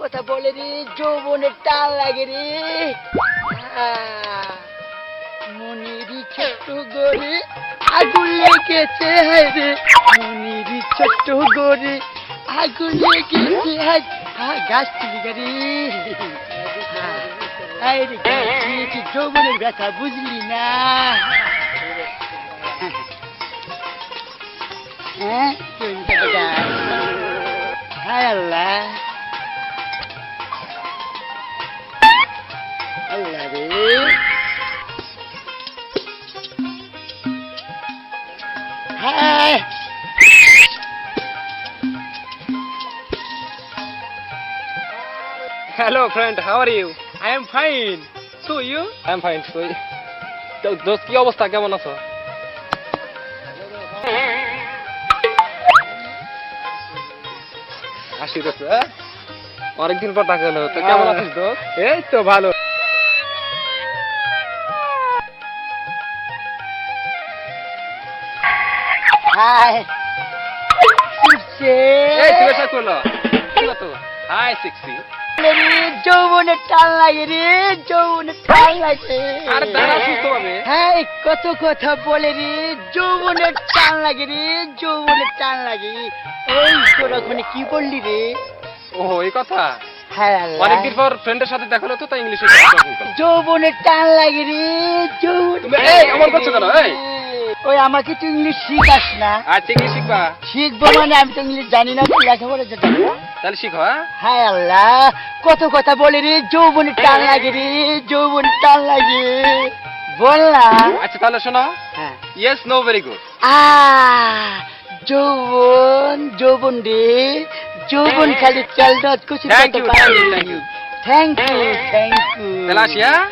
কথা বলে রে যৌবনের টান লাগে রে। আহ, মনেরই ছোট্ট গড়ে আগুন লেগেছে হায় রে। মনেরই ছোট্ট গড়ে আগুন লেগেছে গাছ তুলি গাড়ি। হায় রে যৌবনের ব্যথা বুঝলি না। হ্যাঁ হায় আল্লাহ। আল্লাহ রে হায় Hello, friend. How are you? I am fine. So you? I am fine. So দোস্ত কি অবস্থা কেমন আছো আসি তো অনেকদিন পর দেখা হলো তো কেমন আছিস দোস্ত এই তো ভালো হাই সিক্সি। টান লাগে রে যৌবনের টান লাগে। আর দাঁড়া সুস্থ হবে? হ্যাঁ কত কথা বলে রে যৌবনের টান লাগে রে যৌবনের টান লাগে। ওই তোর ওখানে কি বললি রে? ও এই কথা? হ্যাঁ। অনেকদিন পর ফ্রেন্ডের সাথে দেখা হলো তো তাই ইংলিশে যৌবনের টান লাগে রে যৌবন তুমি এই, এমন করছ কেন, এই? ওই আমাকে তো ইংলিশ শিখাস না। আচ্ছা ইংলিশ শিখবা? শিখব মানে আমি তো ইংলিশ জানি না তুই লেখাপড়া জানি না। তাহলে শিখো হ্যাঁ? আল্লাহ কত কথা বলে রে যৌবনের টান লাগে রে যৌবনের টান লাগে। বল না আচ্ছা তাহলে শোনো। হ্যাঁ। ইয়েস নো ভেরি গুড আ যৌবন যৌবন রে যৌবন খালি চাল thank you, thank you. Thank you thank you তাহলে আসি হ্যাঁ?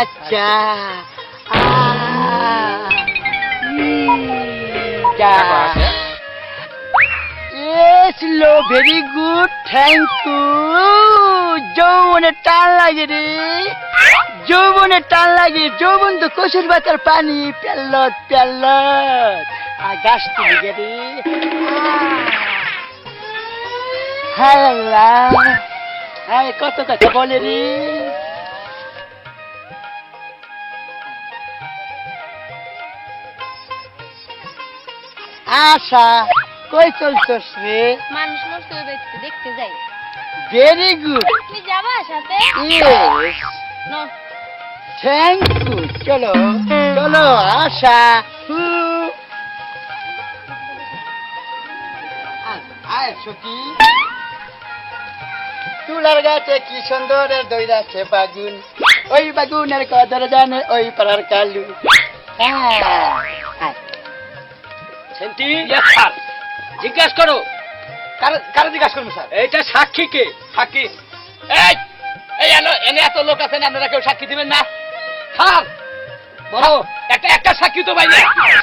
আচ্ছা। যা হ্যাঁ? Yes, লো ভেরি গুড থ্যাংক ইউ যৌবনের টান লাগে রে। যৌবনের টান লাগে। যৌবন তো কচুর বাতার পানি পেল্লত পেল্লত আর গাছ তুলি গে রে। হায় আল্লাহ। কত কথা বলে রে। আশা কই চলছস রে মানুষ নষ্ট হয়ে দেখতে দেখতে যাই। ভেরি গুড তুমি যাবা সাথে? Yes no. থ্যাংক ইউ চলো চলো আশা আয় সখী। তুলার গাছে কি সুন্দর দইরাছে বাগুন। ওই বাগুনের কদর জানে ওই পাড়ার কালু। হ্যাঁ। সেন্টি? স্যার জিজ্ঞেস করো। কারে জিজ্ঞাসা করব স্যার এইটা সাক্ষী কে সাক্ষী। এই এই এনে এনে এত লোক আছেন আপনারা কেউ সাক্ষী দিবেন না? স্যার বলো। একটা একটা সাক্ষী তো না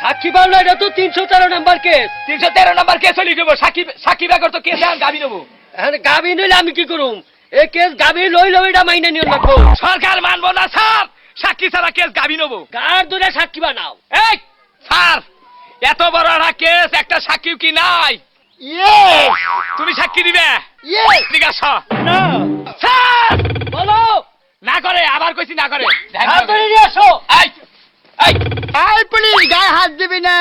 সাক্ষী না এটা তো তিনশো তেরো নাম্বার কেস। তিনশো তেরো নাম্বার কেস হলি দেবো সাক্ষী সাক্ষী ব্যাগর তো কেস আর গাবি নেব গাবি নইলে আমি কি করুম? এই কেস গাবি লইলে এটা মাইনে নিয়ে রাখব সরকার মানবো না স্যার। সাক্ষী ছাড়া কেস গাবি নেব কার দূরে সাক্ষী বানাও? এই স্যার। এত বড় একটা কেস একটা সাক্ষী কি নাই? তুমি সাক্ষী দিবে? ঠিক আছে বলো! না করে আবার কইছি না করে। আসো। পুলিশ গায়ে হাত দিবি না।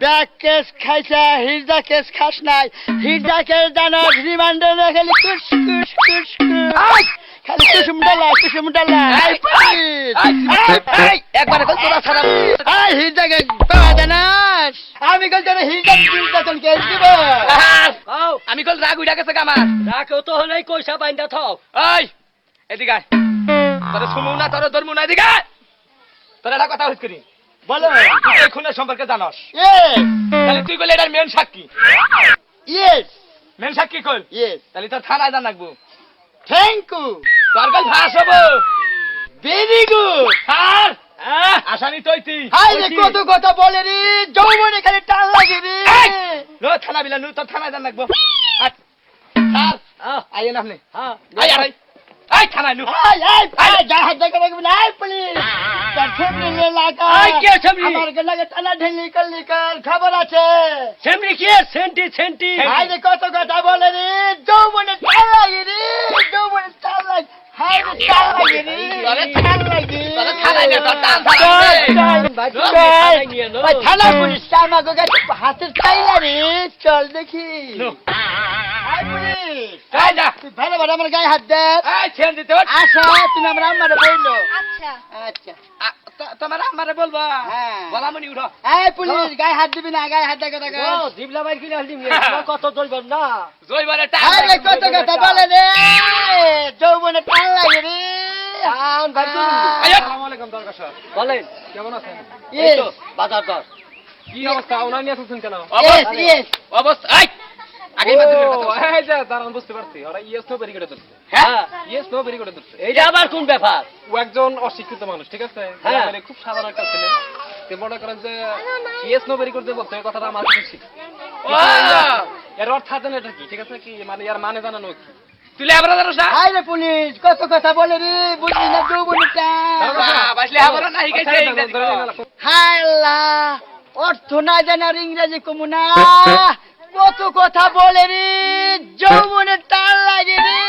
ব্যাক কেস খাইছে হিরদা কেস খাস নাই। হিরদা কেস জানাস রিমান্ডে খালি কুস কুস কুস কুস। খালি কুসুম ডালা কুসুম ডালা এই, এই, এই, একবারে কল তোরা ছাড়া। আই হিরদা কেস পাওয়া জানাস। আমি কল তোর হিরদা তোর কেস দিব। আমি কল রাগ উইটা গেছে আমার। রাখো তো হলে কইসা বাইন্দা থাও। এই এদিকে আয়। তোরে শুনু না তোরে ধরমু না এদিকে। তোর একটা কথা হইছ করি বলো। তুই এই খুনের সম্পর্কে জানস। তাহলে তুই কইলে এটার মেন সাক্ষী। ইয়েস মেন সাক্ষী কই? ইয়েস তাহলে তোর থানায় জান রাখব থ্যাংক ইউ তোর কল হব। ভেরি গুড স্যার আসামি তৈতি হাই রে কত কথা বলে রে। যৌবনে খালি টান লাগে রে! নো থানা বিলা নু তোর থানায় জান আট। স্যার আইয়ে না আপনি। আই আর আই। আই নু হাই হাই হাই গায়ে হাত দেখে রাখবি না হাই পুলিশ। তার ফেমনি লে লাগা। এই, কে ফেমনি? আমার গলাকে টানা ঢেলি করলি কর খবর আছে। সেমনি কি সেন্টি সেন্টি। হাই রে কত কথা বলে রে যৌবনে টান লাগে রে টান লাগে রে টান লাগে চল, ছাড়া চল, ভাই, চল। থানায় নিয়ে নো। ভাই, থানায় পুলিশ আমাকে কাছে হাতের চাইলা রে চল দেখি। ভালো ভালো আমার গায়ে হাত দে। আশা তুমি আমার আম্মারে বলল। আচ্ছা। আচ্ছা। তোমার আমারে বলবা? হ্যাঁ। বলামনি উঠো। এই পুলিশ গায়ে হাত দিবি না গায়ে হাত দেখা দেখা জিবলা ভাই কিনে আসলি কত চলবেন না? জয়বারে টান কত কথা বলে রে। যৌবনে টান লাগে রে। ভাই আলাইকুম দরকার স্যার। বলেন কেমন আছেন? এই তো, বাজার দর। কি অবস্থা? ওনার নিয়ে আসছেন কেন? ইয়েস ইয়েস অবস্থা এই, আগেই বাদ দিলে কথা। ও, বলছি। এই যে দাঁড়ান বুঝতে পারছি। ওরা ইয়েস নো বেরি করে ধরছে। হ্যাঁ? ইয়েস নো বেরি করে ধরছে। এইটা আবার কোন ব্যাপার? ও একজন অশিক্ষিত মানুষ ঠিক আছে? হ্যাঁ। মানে খুব সাধারণ একটা ছেলে। মনে করেন যে ইয়েস নো বেরি করতে বলছে এই কথাটা আমার খুশি এর অর্থ জানেন এটা কি ঠিক আছে? কি মানে এর মানে জানানো কি তুই লেবরা জানোস না? হাই রে পুলিশ কত কথা বলে রে বুঝলি না যৌবনে টান বাহ, বাসলে আবারও না শিখাইছে ইংরেজি ধরে কও। নিলাম। হায় আল্লাহ অর্থ না জানার ইংরেজি কমুনা কত কথা বলে রে যৌবনে তার লাগে রে